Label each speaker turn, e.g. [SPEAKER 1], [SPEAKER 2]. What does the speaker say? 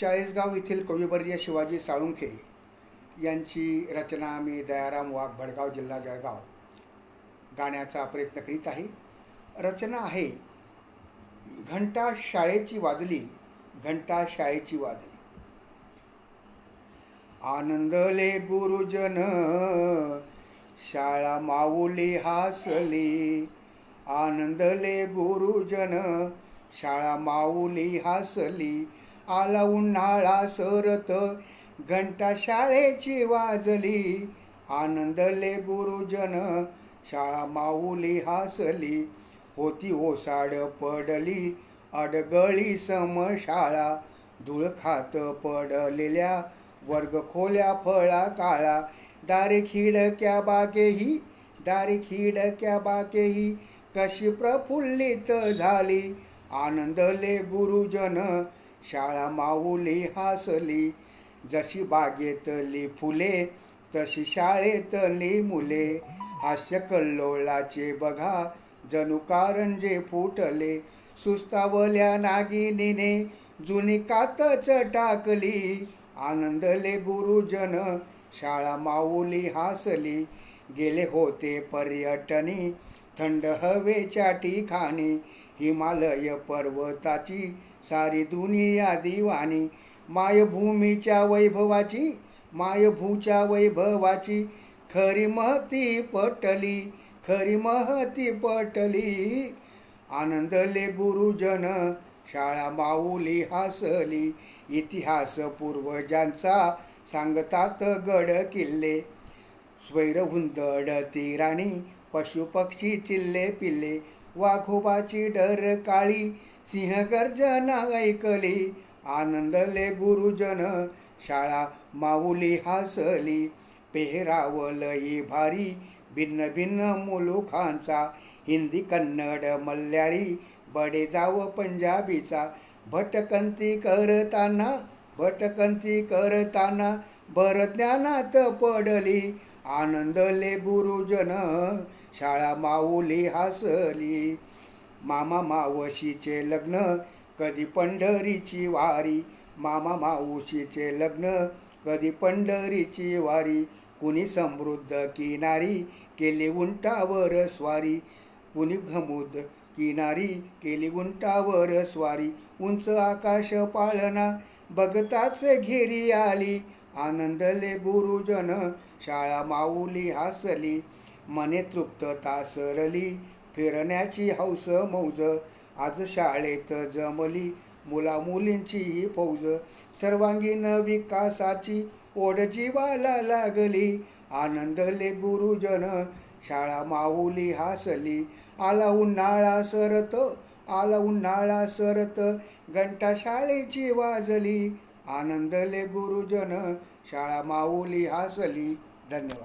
[SPEAKER 1] चाळीसगाव येथील कविवर्य शिवाजी साळुंखे यांची रचना मी दयाराम वाघ भडगाव जिल्हा जळगाव गाण्याचा प्रयत्न करीत आहे. रचना आहे घंटा शाळेची वाजली घंटा शाळेची वाजली. आनंदले गुरुजन शाळा माऊली हासली. आनंदले गुरुजन शाळा माऊली हासली. आला उन्हाळा सरत. घंटा शाळेची वाजली. आनंदले गुरुजन. शाळा माऊली हासली. होती ओसाड पडली. अडगळी समशाळा धूळ खात पडलेल्या वर्ग खोल्या फळा काळा. दारे खिडक्या बागेही दारे खिडक्या बागेही कशी प्रफुल्लित झाली. आनंदले गुरुजन. शाळा माऊली हासली. जशी बागेतली फुले तशी शाळेतली मुले. हास्य कल्लोळाचे बघा जणू कारंजे फुटले. सुस्तावल्या नागिनीने जुनी कातच टाकली. आनंदले गुरुजन शाळा माऊली हासली. गेले होते पर्यटनी थंड हवेच्या ठिकाणी हिमालय पर्वताची सारी दुनिया दिवाणी मायभूमीच्या वैभवाची मायभूच्या वैभवाची खरी महती पटली खरी महती पटली. आनंदले गुरुजन शाळा माऊली हासली इतिहास पूर्वजांचा सांगतात गड किल्ले. स्वैरहुंदड ती राणी पशुपक्षी चिल्ले पिल्ले वाघोबाची डर काळी सिंह गर्जना ऐकली आनंदले गुरुजन शाळा माऊली हासली. पेहरावलही भारी भिन्न भिन्न मुलुखांचा हिंदी कन्नड मल्याळी बडे जाव पंजाबीचा. भटकंती करताना भटकंती करताना भर ज्ञानात पडली. आनंदले गुरुजन शाळा माऊली हसली. मामा मावशीचे लग्न कधी पंढरीची वारी. मामा मावशीचे लग्न कधी पंढरीची वारी. कुणी समृद्ध किनारी केली उंटावर स्वारी. कुणी घमुद किनारी केली उंटावर स्वारी. उंच आकाश पाळणा बघताच घेरी आली. आनंदले गुरुजन शाळा माऊली हासली मने तृप्तता सरली फिरण्याची हौस मौज आज शाळेत जमली मुला मुलींची ही फौज सर्वांगीण विकासाची ओढ जीवाला लागली. आनंदले गुरुजन शाळा माऊली हासली आला उन्हाळा सरत आला उन्हाळा सरत घंटा शाळेची वाजली. आनंदले गुरुजन शाळा माऊली हासली. धन्यवाद.